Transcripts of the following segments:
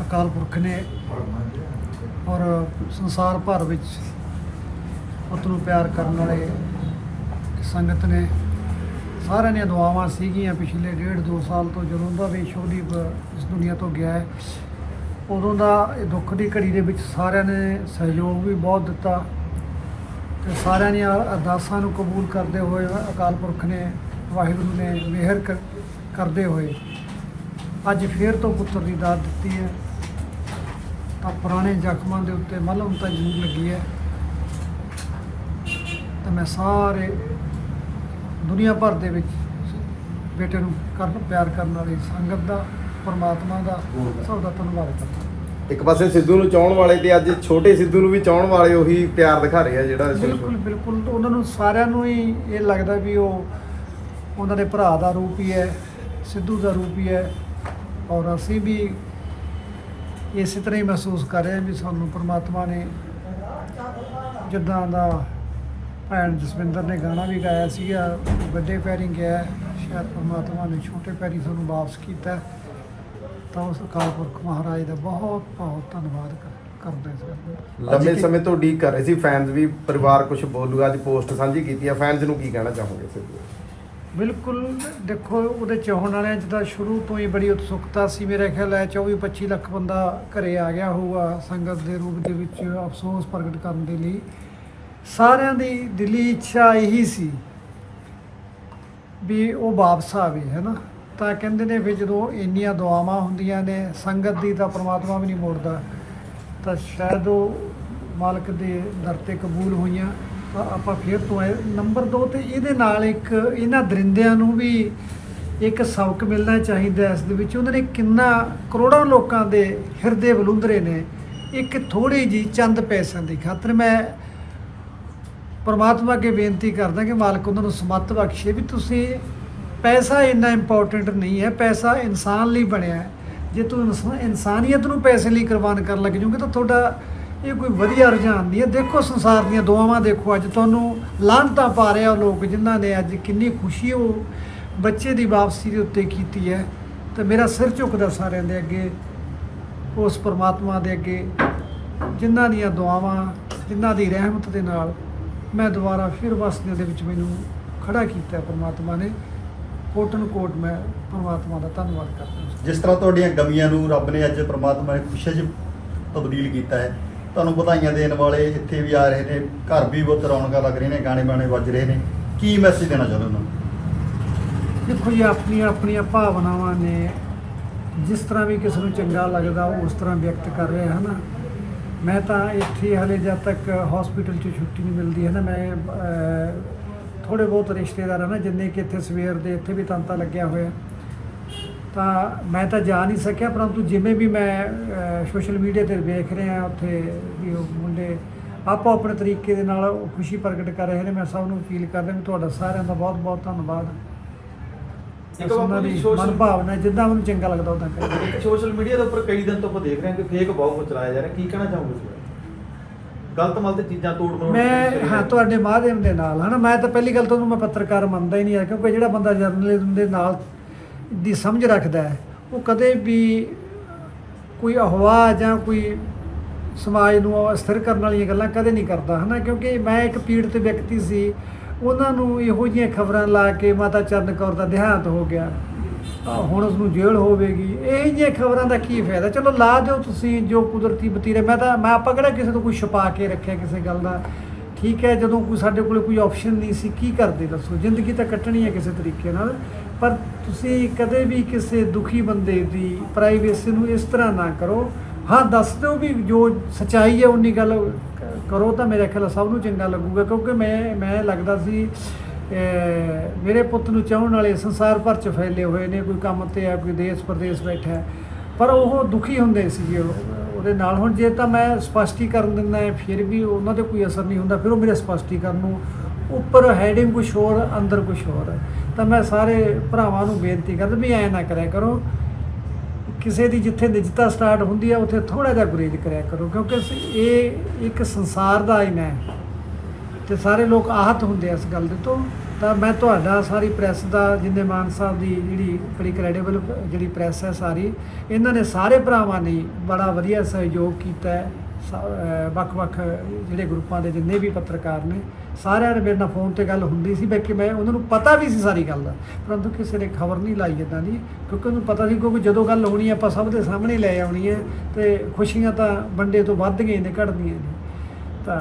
ਅਕਾਲ ਪੁਰਖ ਨੇ ਔਰ ਸੰਸਾਰ ਭਰ ਵਿੱਚ ਪੁੱਤ ਨੂੰ ਪਿਆਰ ਕਰਨ ਵਾਲੇ ਸੰਗਤ ਨੇ ਸਾਰਿਆਂ ਦੀਆਂ ਦੁਆਵਾਂ ਸੀਗੀਆਂ ਪਿਛਲੇ ਡੇਢ ਦੋ ਸਾਲ ਤੋਂ ਜਦੋਂ ਦਾ ਵੀ ਸ਼ੋਦੀਪ ਇਸ ਦੁਨੀਆ ਤੋਂ ਗਿਆ ਹੈ, ਉਦੋਂ ਦਾ ਇਹ ਦੁੱਖ ਦੀ ਘੜੀ ਦੇ ਵਿੱਚ ਸਾਰਿਆਂ ਨੇ ਸਹਿਯੋਗ ਵੀ ਬਹੁਤ ਦਿੱਤਾ ਤੇ ਸਾਰਿਆਂ ਦੀਆਂ ਅਰਦਾਸਾਂ ਨੂੰ ਕਬੂਲ ਕਰਦੇ ਹੋਏ ਅਕਾਲ ਪੁਰਖ ਨੇ ਵਾਹਿਗੁਰੂ ਨੇ ਮਿਹਰ ਕਰ- ਕਰਦੇ ਹੋਏ ਅੱਜ ਫੇਰ ਤੋਂ ਪੁੱਤਰ ਦੀ ਦਾਤ ਦਿੱਤੀ ਹੈ। ਤਾਂ ਪੁਰਾਣੇ ਜ਼ਖਮਾਂ ਦੇ ਉੱਤੇ ਮਲਮ ਤਾਂ ਜ਼ਰੂਰ ਲੱਗੀ ਹੈ। ਤਾਂ ਮੈਂ ਸਾਰੇ ਦੁਨੀਆ ਭਰ ਦੇ ਵਿੱਚ ਬੇਟੇ ਨੂੰ ਕਰਨ ਪਿਆਰ ਕਰਨ ਵਾਲੀ ਸੰਗਤ ਦਾ ਪਰਮਾਤਮਾ ਦਾ ਸਭ ਦਾ ਧੰਨਵਾਦ ਕਰਦਾ। ਇੱਕ ਪਾਸੇ ਸਿੱਧੂ ਨੂੰ ਚਾਹਣ ਵਾਲੇ ਤੇ ਅੱਜ ਛੋਟੇ ਸਿੱਧੂ ਨੂੰ ਵੀ ਚਾਹਣ ਵਾਲੇ ਉਹੀ ਪਿਆਰ ਦਿਖਾ ਰਹੇ ਆ ਜਿਹੜਾ ਬਿਲਕੁਲ ਬਿਲਕੁਲ। ਉਹਨਾਂ ਨੂੰ ਸਾਰਿਆਂ ਨੂੰ ਹੀ ਇਹ ਲੱਗਦਾ ਵੀ ਉਹ ਉਹਨਾਂ ਦੇ ਭਰਾ ਦਾ ਰੂਪ ਹੀ ਹੈ ਸਿੱਧੂ ਦਾ ਰੂਪ ਹੀ ਹੈ। ਔਰ ਅਸੀਂ ਵੀ ਇਸੇ ਤਰ੍ਹਾਂ ਹੀ ਮਹਿਸੂਸ ਕਰ ਰਹੇ ਵੀ ਸਾਨੂੰ ਪ੍ਰਮਾਤਮਾ ਨੇ ਜਿੱਦਾਂ ਦਾ ਭੈਣ ਜਸਵਿੰਦਰ ਨੇ ਗਾਣਾ ਵੀ ਗਾਇਆ ਸੀਗਾ ਵੱਡੇ ਪੈਰੀ ਗਿਆ ਸ਼ਾਇਦ ਪ੍ਰਮਾਤਮਾ ਨੇ ਛੋਟੇ ਪੈਰੀ ਸਾਨੂੰ ਵਾਪਸ ਕੀਤਾ। ਤਾਂ ਉਸ ਅਕਾਲ ਪੁਰਖ ਮਹਾਰਾਜ ਦਾ ਬਹੁਤ ਬਹੁਤ ਧੰਨਵਾਦ ਕਰ- ਕਰਦੇ ਹਾਂ ਸਰ ਲੰਮੇ ਸਮੇਂ ਤੋਂ ਉਡੀਕ ਕਰ ਰਹੇ ਸੀ ਫੈਨਸ ਵੀ ਪਰਿਵਾਰ ਕੁਝ ਬੋਲੂਗਾ ਅੱਜ ਪੋਸਟ ਸਾਂਝੀ ਕੀਤੀ ਆ। ਫੈਨਸ ਨੂੰ ਕੀ ਕਹਿਣਾ ਚਾਹੋਗੇ ਸਿੱਧੂ ਬਿਲਕੁਲ, ਦੇਖੋ ਉਹਦੇ ਚਾਹਣ ਵਾਲਿਆਂ 'ਚ ਤਾਂ ਸ਼ੁਰੂ ਤੋਂ ਹੀ ਬੜੀ ਉਤਸੁਕਤਾ ਸੀ ਮੇਰੇ ਖਿਆਲ ਹੈ 24 25 ਲੱਖ ਬੰਦਾ ਘਰੇ ਆ ਗਿਆ ਹੋਊਗਾ ਸੰਗਤ ਦੇ ਰੂਪ ਦੇ ਵਿੱਚ ਅਫਸੋਸ ਪ੍ਰਗਟ ਕਰਨ ਦੇ ਲਈ। ਸਾਰਿਆਂ ਦੀ ਦਿਲੀ ਇੱਛਾ ਇਹੀ ਸੀ ਵੀ ਉਹ ਵਾਪਸ ਆਵੇ, ਹੈ ਨਾ? ਤਾਂ ਕਹਿੰਦੇ ਨੇ ਵੀ ਜਦੋਂ ਇੰਨੀਆਂ ਦੁਆਵਾਂ ਹੁੰਦੀਆਂ ਨੇ, ਸੰਗਤ ਦੀ ਤਾਂ ਪ੍ਰਮਾਤਮਾ ਵੀ ਨਹੀਂ ਮੋੜਦਾ, ਤਾਂ ਸ਼ਾਇਦ ਉਹ ਮਾਲਕ ਦੇ ਦਰ ਤੇ ਕਬੂਲ ਹੋਈਆਂ। ਆਪਾਂ ਫੇਰ ਤੋਂ ਆਏ। ਨੰਬਰ 2 ਤੇ ਇਹਦੇ ਨਾਲ ਇੱਕ ਇਹਨਾਂ ਦਰਿੰਦਿਆਂ ਨੂੰ ਵੀ ਇੱਕ ਸਬਕ ਮਿਲਣਾ ਚਾਹੀਦਾ ਇਸ ਦੇ ਵਿੱਚ ਉਹਨਾਂ ਨੇ ਕਿੰਨਾ ਕਰੋੜਾਂ ਲੋਕਾਂ ਦੇ ਹਿਰਦੇ ਬਲੁੰਦਰੇ ਨੇ। ਇੱਕ ਥੋੜੀ ਜੀ ਚੰਦ ਪੈਸਿਆਂ ਦੀ ਖਾਤਰ ਮੈਂ ਪਰਮਾਤਮਾ ਅੱਗੇ ਬੇਨਤੀ ਕਰਦਾ ਕਿ ਮਾਲਕ ਉਹਨਾਂ ਨੂੰ ਸਮੱਤ ਬਖਸ਼ੇ ਵੀ ਤੁਸੀਂ ਪੈਸਾ ਇੰਨਾ ਇੰਪੋਰਟੈਂਟ ਨਹੀਂ ਹੈ। ਪੈਸਾ ਇਨਸਾਨ ਲਈ ਬਣਿਆ ਹੈ। ਜੇ ਤੂੰ ਇਨਸਾ- ਇਨਸਾਨੀਅਤ ਨੂੰ ਪੈਸੇ ਲਈ ਕੁਰਬਾਨ ਕਰਨ ਲੱਗ ਜਾਓਗੇ ਤਾਂ ਤੁਹਾਡਾ ਇਹ ਕੋਈ ਵਧੀਆ ਰੁਝਾਨ ਨਹੀਂ ਹੈ। ਦੇਖੋ ਸੰਸਾਰ ਦੀਆਂ ਦੁਆਵਾਂ ਦੇਖੋ, ਅੱਜ ਤੁਹਾਨੂੰ ਲਾਹਨਤਾਂ ਪਾ ਰਿਹਾ ਉਹ ਲੋਕ ਜਿਨ੍ਹਾਂ ਨੇ ਅੱਜ ਕਿੰਨੀ ਖੁਸ਼ੀ ਉਹ ਬੱਚੇ ਦੀ ਵਾਪਸੀ ਦੇ ਉੱਤੇ ਕੀਤੀ ਹੈ। ਤਾਂ ਮੇਰਾ ਸਿਰ ਝੁਕਦਾ ਸਾਰਿਆਂ ਦੇ ਅੱਗੇ, ਉਸ ਪਰਮਾਤਮਾ ਦੇ ਅੱਗੇ, ਜਿਨ੍ਹਾਂ ਦੀਆਂ ਦੁਆਵਾਂ, ਜਿਨ੍ਹਾਂ ਦੀ ਰਹਿਮਤ ਦੇ ਨਾਲ ਮੈਂ ਦੁਬਾਰਾ ਫਿਰ ਵਸਦੇ ਦੇ ਵਿੱਚ ਮੈਨੂੰ ਖੜਾ ਕੀਤਾ ਪਰਮਾਤਮਾ ਨੇ। ਕੋਟਨ ਕੋਟ ਮੈਂ ਪਰਮਾਤਮਾ ਦਾ ਧੰਨਵਾਦ ਕਰਦਾ ਜਿਸ ਤਰ੍ਹਾਂ ਤੁਹਾਡੀਆਂ ਗਮੀਆਂ ਨੂੰ ਰੱਬ ਨੇ ਅੱਜ ਪਰਮਾਤਮਾ ਨੇ ਖੁਸ਼ੀ 'ਚ ਤਬਦੀਲ ਕੀਤਾ ਹੈ ਤੁਹਾਨੂੰ ਵਧਾਈਆਂ ਦੇਣ ਵਾਲੇ ਇੱਥੇ ਵੀ ਆ ਰਹੇ ਨੇ, ਘਰ ਵੀ ਬਹੁਤ ਰੌਣਕਾਂ ਲੱਗ ਰਹੀਆਂ ਨੇ, ਗਾਣੇ ਬਾਣੇ ਵੱਜ ਰਹੇ ਨੇ। ਕੀ ਮੈਸੇਜ ਦੇਣਾ ਚਾਹੁੰਦੇ ਉਹਨਾਂ ਨੂੰ? ਦੇਖੋ ਜੀ, ਆਪਣੀਆਂ ਆਪਣੀਆਂ ਭਾਵਨਾਵਾਂ ਨੇ। ਜਿਸ ਤਰ੍ਹਾਂ ਵੀ ਕਿਸੇ ਨੂੰ ਚੰਗਾ ਲੱਗਦਾ ਉਹ ਉਸ ਤਰ੍ਹਾਂ ਵਿਅਕਤ ਕਰ ਰਿਹਾ ਹੈ ਨਾ ਮੈਂ ਤਾਂ ਇੱਥੇ ਹਲੇ ਜਦ ਤੱਕ ਹਸਪੀਟਲ 'ਚ ਛੁੱਟੀ ਨਹੀਂ ਮਿਲਦੀ ਹੈ ਨਾ ਮੈਂ ਥੋੜੇ ਬਹੁਤ ਰਿਸ਼ਤੇਦਾਰ ਹੈ ਨਾ, ਜਿੰਨੇ ਕਿ ਇੱਥੇ ਸਵੇਰ ਦੇ ਇੱਥੇ ਵੀ ਤੰਤਾ ਲੱਗਿਆ ਹੋਇਆ। ਤਾਂ ਮੈਂ ਤਾਂ ਜਾ ਨਹੀਂ ਸਕਿਆ ਪਰੰਤੂ ਜਿਵੇਂ ਵੀ ਮੈਂ ਸੋਸ਼ਲ ਮੀਡੀਆ ਤੇ ਵੇਖ ਰਿਹਾ ਉੱਥੇ ਵੀ ਉਹ ਮੁੰਡੇ ਆਪੋ ਆਪਣੇ ਤਰੀਕੇ ਦੇ ਨਾਲ ਖੁਸ਼ੀ ਪ੍ਰਗਟ ਕਰ ਰਹੇ ਨੇ ਮੈਂ ਸਭ ਨੂੰ ਅਪੀਲ ਕਰਦਾ ਵੀ ਤੁਹਾਡਾ ਸਾਰਿਆਂ ਦਾ ਬਹੁਤ ਬਹੁਤ ਧੰਨਵਾਦ। ਇੱਕ ਉਹਨਾਂ ਦੀ social- ਮਨ ਭਾਵਨਾ ਜਿੱਦਾਂ ਮੈਨੂੰ ਚੰਗਾ ਲੱਗਦਾ ਉਦਾਂ ਕਰੇ ਇੱਕ ਸੋਸ਼ਲ ਮੀਡੀਆ ਦੇ ਉੱਪਰ ਕਈ ਦਿਨ ਤੋਂ ਆਪਾਂ ਦੇਖ ਰਹੇ ਹਾਂ ਕਿ ਫੇਕ ਬਹੁਤ ਕੁਝ ਚਲਾਇਆ ਜਾ ਰਿਹਾ। ਕੀ ਕਹਿਣਾ ਚਾਹੋਗੇ ਇਸ ਬਾਰੇ? ਗਲਤ ਚੀਜ਼ਾਂ ਤੋੜ ਮਰੋੜ ਕੇ ਮੈਂ ਹਾਂ। ਤੁਹਾਡੇ ਮਾਧਿਅਮ ਦੇ ਨਾਲ ਹਨਾ? ਮੈਂ ਤਾਂ ਪਹਿਲੀ ਗੱਲ ਤਾਂ ਉਹਨੂੰ ਮੈਂ ਪੱਤਰਕਾਰ ਮੰਨਦਾ ਹੀ ਨਹੀਂ ਹੈ ਕਿਉਂਕਿ ਜਿਹੜਾ ਬੰਦਾ ਜਰਨਲਿਜ਼ਮ ਦੇ ਨਾਲ ਦੀ ਸਮਝ ਰੱਖਦਾ ਹੈ। ਉਹ ਕਦੇ ਵੀ ਕੋਈ ਅਹਵਾ ਜਾਂ ਕੋਈ ਸਮਾਜ ਨੂੰ ਅਸਥਿਰ ਕਰਨ ਵਾਲੀਆਂ ਗੱਲਾਂ ਕਦੇ ਨਹੀਂ ਕਰਦਾ, ਹਨਾ? ਕਿਉਂਕਿ ਮੈਂ ਇੱਕ ਪੀੜਤ ਵਿਅਕਤੀ ਸੀ। ਉਹਨਾਂ ਨੂੰ ਇਹੋ ਜਿਹੀਆਂ ਖਬਰਾਂ ਲਾ ਕੇ ਮਾਤਾ ਚਰਨ ਕੌਰ ਦਾ ਦੇਹਾਂਤ ਹੋ ਗਿਆ। ਹੁਣ ਉਸ ਨੂੰ ਜੇਲ੍ਹ ਹੋਵੇਗੀ। ਇਹ ਜਿਹੀਆਂ ਖਬਰਾਂ ਦਾ ਕੀ ਫਾਇਦਾ? ਚਲੋ, ਲਾ ਦਿਓ ਤੁਸੀਂ ਜੋ ਕੁਦਰਤੀ ਬਤੀਰੇ। ਮੈਂ ਤਾਂ, ਮੈਂ ਆਪਾਂ ਕਿਹੜਾ ਕਿਸੇ ਤੋਂ ਕੋਈ ਛੁਪਾ ਕੇ ਰੱਖਿਆ ਕਿਸੇ ਗੱਲ ਦਾ? ਠੀਕ ਹੈ, ਜਦੋਂ ਕੋਈ ਸਾਡੇ ਕੋਲ ਕੋਈ ਆਪਸ਼ਨ ਨਹੀਂ ਸੀ, ਕੀ ਕਰਦੇ ਦੱਸੋ? ਜ਼ਿੰਦਗੀ ਤਾਂ ਕੱਟਣੀ ਹੈ ਕਿਸੇ ਤਰੀਕੇ ਨਾਲ। ਪਰ ਤੁਸੀਂ ਕਦੇ ਵੀ ਕਿਸੇ ਦੁਖੀ ਬੰਦੇ ਦੀ ਪ੍ਰਾਈਵੇਸੀ ਨੂੰ ਇਸ ਤਰ੍ਹਾਂ ਨਾ ਕਰੋ। ਹਾਂ, ਦੱਸ ਦਿਓ ਵੀ ਜੋ ਸਚਾਈ ਹੈ ਉਨੀ ਗੱਲ ਕਰੋ ਤਾਂ ਮੇਰੇ ਖਿਆਲ ਸਭ ਨੂੰ ਚੰਗਾ ਲੱਗੂਗਾ, ਕਿਉਂਕਿ ਮੈਂ ਮੈਂ ਲੱਗਦਾ ਸੀ ਮੇਰੇ ਪੁੱਤ ਨੂੰ ਚਾਹਣ ਵਾਲੇ ਸੰਸਾਰ ਭਰ ਚ ਫੈਲੇ ਹੋਏ ਨੇ, ਕੋਈ ਕੰਮ ਤੇ ਆ, ਕੋਈ ਦੇਸ਼ ਪ੍ਰਦੇਸ਼ ਬੈਠਾ ਪਰ ਉਹ ਦੁਖੀ ਹੁੰਦੇ ਸੀਗੇ ਉਹਦੇ ਨਾਲ। ਹੁਣ ਜੇ ਤਾਂ ਮੈਂ ਸਪਸ਼ਟੀਕਰਨ ਦਿੰਦਾ ਫਿਰ ਵੀ ਉਹਨਾਂ ਤੇ ਕੋਈ ਅਸਰ ਨਹੀਂ ਹੁੰਦਾ, ਫਿਰ ਉਹ ਮੇਰੇ ਸਪਸ਼ਟੀਕਰਨ ਨੂੰ ਉੱਪਰ ਹੈਡਿੰਗ ਕੁਛ ਹੋਰ, ਅੰਦਰ ਕੁਛ ਹੋਰ। ਤਾਂ ਮੈਂ ਸਾਰੇ ਭਰਾਵਾਂ ਨੂੰ ਬੇਨਤੀ ਕਰਦਾ ਵੀ ਐਂ ਨਾ ਕਰਿਆ ਕਰੋ। ਕਿਸੇ ਦੀ ਜਿੱਥੇ ਨਿਜਤਾ ਸਟਾਰਟ ਹੁੰਦੀ ਹੈ ਉੱਥੇ ਥੋੜਾ ਜਿਹਾ ਗੁਰੇਜ ਕਰਿਆ ਕਰੋ, ਕਿਉਂਕਿ ਇਹ ਇੱਕ ਸੰਸਾਰ ਦਾ ਆਇਨਾ ਹੈ ਤੇ ਸਾਰੇ ਲੋਕ ਆਹਤ ਹੁੰਦੇ ਆ ਇਸ ਗੱਲ ਦੇ ਤੋਂ। ਤਾਂ ਮੈਂ ਤੁਹਾਡਾ ਸਾਰੀ ਪ੍ਰੈਸ ਦਾ, ਜਿੰਨੇ ਮਾਨ ਸਾਹਿਬ ਦੀ ਜਿਹੜੀ, ਬੜੀ ਕ੍ਰੈਡੀਬਲ ਜਿਹੜੀ ਪ੍ਰੈਸ ਹੈ ਸਾਰੀ, ਇਹਨਾਂ ਨੇ ਸਾਰੇ ਭਰਾਵਾਂ ਨੇ ਬੜਾ ਵਧੀਆ ਸਹਿਯੋਗ ਕੀਤਾ ਹੈ। ਵੱਖ-ਵੱਖ ਜਿਹੜੇ ਗਰੁੱਪਾਂ ਦੇ ਜਿੰਨੇ ਵੀ ਪੱਤਰਕਾਰ ਨੇ ਸਾਰਿਆਂ ਨੇ ਮੇਰੇ ਨਾਲ ਫੋਨ ਤੇ ਗੱਲ ਹੁੰਦੀ ਸੀ ਬਲਕਿ ਮੈਂ ਉਹਨਾਂ ਨੂੰ ਪਤਾ ਵੀ ਸੀ ਸਾਰੀ ਗੱਲ ਦਾ। ਪਰੰਤੂ ਕਿਸੇ ਨੇ ਖਬਰ ਨਹੀਂ ਲਾਈ ਇਦਾਂ ਦੀ ਕਿਉਂਕਿ ਉਹਨੂੰ ਪਤਾ ਸੀ ਕਿਉਂਕਿ ਜਦੋਂ ਗੱਲ ਹੋਣੀ ਹੈ, ਆਪਾਂ ਸਭ ਦੇ ਸਾਹਮਣੇ ਲੈ ਆਉਣੀ ਹੈ ਤੇ ਖੁਸ਼ੀਆਂ ਤਾਂ ਵੰਡੇ ਤੋਂ ਵੱਧ ਗਈਆਂ ਨੇ ਘਟਦੀਆਂ ਨੇ। ਤਾਂ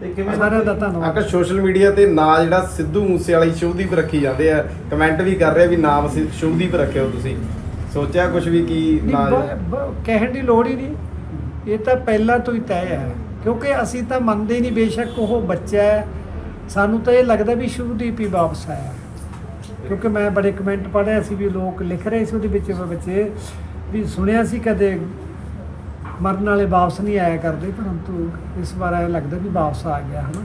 ਤੇ ਕਿਵੇਂ ਸਾਰਿਆਂ ਦਾ ਧੰਨਵਾਦ। ਆਕਾ ਸੋਸ਼ਲ ਮੀਡੀਆ ਤੇ ਨਾਂ ਜਿਹੜਾ ਸਿੱਧੂ ਮੂਸੇ ਵਾਲੀ ਸ਼ੁਭਦੀਪ ਰੱਖੀ ਜਾਂਦੇ ਆ ਕਮੈਂਟ ਵੀ ਕਰ ਰਹੇ ਵੀ ਨਾਮ ਸ਼ੁਭਦੀਪ ਰੱਖਿਓ ਤੁਸੀਂ। ਸੋਚਿਆ ਕੁਝ ਵੀ ਕੀ ਨਾਂ ਕਹਿਣ ਦੀ ਲੋੜ ਹੀ ਨਹੀਂ। ਇਹ ਤਾਂ ਪਹਿਲਾਂ ਤੋਂ ਹੀ ਤੈਅ ਹੈ ਕਿਉਂਕਿ ਅਸੀਂ ਤਾਂ ਮੰਨਦੇ ਹੀ ਨਹੀਂ ਬੇਸ਼ੱਕ ਉਹ ਬੱਚਾ ਹੈ। ਸਾਨੂੰ ਤਾਂ ਇਹ ਲੱਗਦਾ ਵੀ ਸ਼ੁਭਦੀਪ ਹੀ ਵਾਪਸ ਆਇਆ। ਕਿਉਂਕਿ ਮੈਂ ਬੜੇ ਕਮੈਂਟ ਪੜ੍ਹੇ ਸੀ ਵੀ ਲੋਕ ਲਿਖ ਰਹੇ ਸੀ ਉਹਦੇ ਵਿੱਚ ਬੱਚੇ ਵੀ ਸੁਣਿਆ ਸੀ ਕਦੇ ਮਰਨ ਵਾਲੇ ਵਾਪਸ ਨਹੀਂ ਆਇਆ ਕਰਦੇ ਪਰੰਤੂ ਇਸ ਵਾਰ ਐਂ ਲੱਗਦਾ ਵੀ ਵਾਪਸ ਆ ਗਿਆ ਹਨਾ।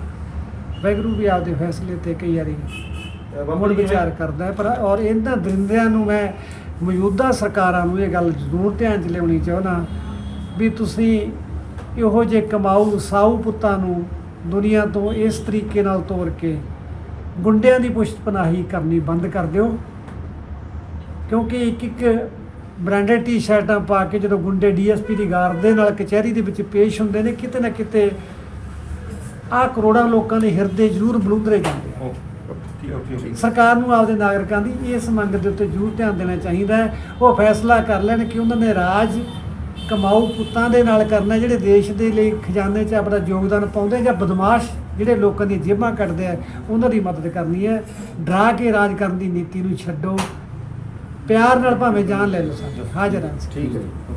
ਵੈਗਰੂ ਵੀ ਆਪਦੇ ਫੈਸਲੇ ਤੇ ਕਈ ਵਾਰੀ ਮੁੜ ਵਿਚਾਰ ਕਰਦਾ ਪਰ ਔਰ ਇਹਨਾਂ ਦਰਿੰਦਿਆਂ ਨੂੰ ਮੈਂ ਮੌਜੂਦਾ ਸਰਕਾਰਾਂ ਨੂੰ ਇਹ ਗੱਲ ਜ਼ਰੂਰ ਧਿਆਨ 'ਚ ਲਿਆਉਣੀ ਚਾਹੁੰਦਾ। ਵੀ ਤੁਸੀਂ ਇਹੋ ਜਿਹੇ ਕਮਾਊ ਸਾਊ ਪੁੱਤਾਂ ਨੂੰ ਦੁਨੀਆ ਤੋਂ ਇਸ ਤਰੀਕੇ ਨਾਲ ਤੋੜ ਕੇ ਗੁੰਡਿਆਂ ਦੀ ਪੁਸ਼ਤ ਪਨਾਹੀ ਕਰਨੀ ਬੰਦ ਕਰ ਦਿਓ। ਕਿਉਂਕਿ ਇੱਕ ਇੱਕ ਬ੍ਰਾਂਡਡ ਟੀ-ਸ਼ਰਟਾਂ ਪਾ ਕੇ ਜਦੋਂ ਗੁੰਡੇ ਡੀਐਸਪੀ ਦੀ ਗਾਰਡ ਦੇ ਨਾਲ ਕਚਹਿਰੀ ਦੇ ਵਿੱਚ ਪੇਸ਼ ਹੁੰਦੇ ਨੇ, ਕਿਤੇ ਨਾ ਕਿਤੇ ਆਹ ਕਰੋੜਾਂ ਲੋਕਾਂ ਦੇ ਹਿਰਦੇ ਜ਼ਰੂਰ ਬਲੂੰਦਰੇ ਜਾਂਦੇ ਸਰਕਾਰ ਨੂੰ ਆਪਦੇ ਨਾਗਰਿਕਾਂ ਦੀ ਇਸ ਮੰਗ ਦੇ ਉੱਤੇ ਜ਼ਰੂਰ ਧਿਆਨ ਦੇਣਾ ਚਾਹੀਦਾ ਹੈ। ਉਹ ਫੈਸਲਾ ਕਰ ਲੈਣ ਕਿ ਉਹਨਾਂ ਨੇ ਰਾਜ ਕਮਾਊ ਪੁੱਤਾਂ ਦੇ ਨਾਲ ਕਰਨਾ ਜਿਹੜੇ ਦੇਸ਼ ਦੇ ਲਈ ਖਜ਼ਾਨੇ 'ਚ ਆਪਣਾ ਯੋਗਦਾਨ ਪਾਉਂਦੇ ਜਾਂ ਬਦਮਾਸ਼ ਜਿਹੜੇ ਲੋਕਾਂ ਦੀਆਂ ਜੇਬਾਂ ਕੱਢਦੇ ਆ, ਉਹਨਾਂ ਦੀ ਮਦਦ ਕਰਨੀ ਹੈ। ਡਰਾ ਕੇ ਰਾਜ ਕਰਨ ਦੀ ਨੀਤੀ ਨੂੰ ਛੱਡੋ। ਪਿਆਰ ਨਾਲ ਭਾਵੇਂ ਜਾਨ ਲੈ ਲਓ ਸਾਨੂੰ ਹਾਜ਼ਰ ਹਾਂ। ਠੀਕ ਹੈ